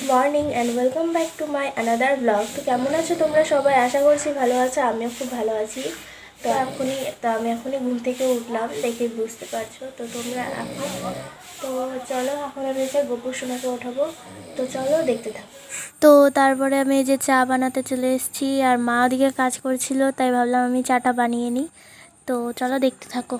Good morning and welcome back to my another blog. তো কেমন আছো তোমরা সবাই? আশা করছি ভালো আছো, আমিও খুব ভালো আছি। তো এখনই, তো আমি এখনই ঘুম থেকে উঠলাম, দেখে বুঝতে পারছ। তো তোমরা এখন, তো চলো এখন আমি যে গোপুর সোনাকে ওঠাবো। তো চলো দেখতে থাকো। তো তারপরে আমি যে চা বানাতে চলে এসেছি, আর মা ওদিকে কাজ করছিল, তাই ভাবলাম আমি চাটা বানিয়ে নিই। তো চলো দেখতে থাকো।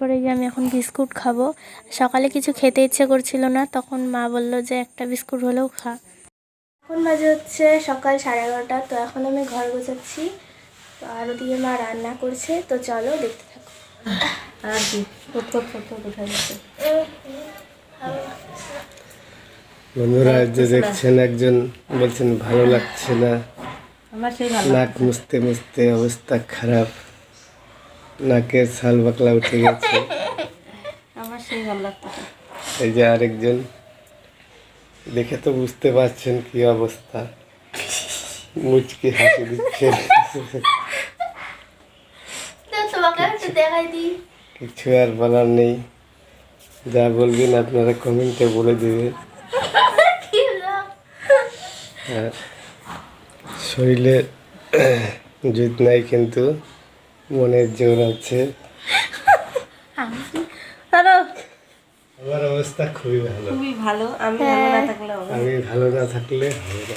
তারপরে যে আমি এখন বিস্কুট খাব। সকালে কিছু খেতে ইচ্ছে করছিল না তখন মা বলল যে একটা বিস্কুট হলেও খা। এখন বাজে হচ্ছে সকাল সাড়ে এগারোটা তো এখন আমি ঘর গোছাচ্ছি। তো আর ওদিকে মা রান্না করছে তো চলো দেখতে থাকো। আর কি কোথায় বন্ধুরা যে দেখছেন একজন বলছেন ভালো লাগছে না। আমার সেই নাক মুছতে মুছতে অবস্থা খারাপ। নাকের ছাল বাকলা উঠে গেছে। আমার সেই ভালো লাগতেছে এই যে আরেকজন। দেখে তো বুঝতে পারছেন কি অবস্থা। মুচকি হাসি দিচ্ছে। কিছু আর বলার নেই। যা বলবেন আপনারা কমেন্টে বলে দেবেন। আর শরীরে জুত নাই কিন্তু। মনের জোর আছে। আমার অবস্থা খুবই ভালো। খুবই ভালো। আমি ভালো না থাকলে আমি ভালো না থাকলে হবে না।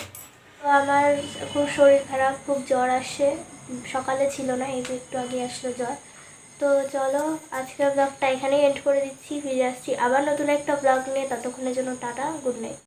তো আমার খুব শরীর খারাপ খুব জ্বর আসে। সকালে ছিল না এই যে একটু আগে আসলো জ্বর। তো চলো আজকের ব্লগটা এখানেই এন্ড করে দিচ্ছি ফিরে আসছি আবার নতুন একটা ব্লগ নিয়ে। ততক্ষণের জন্য টাটা গুড নাইট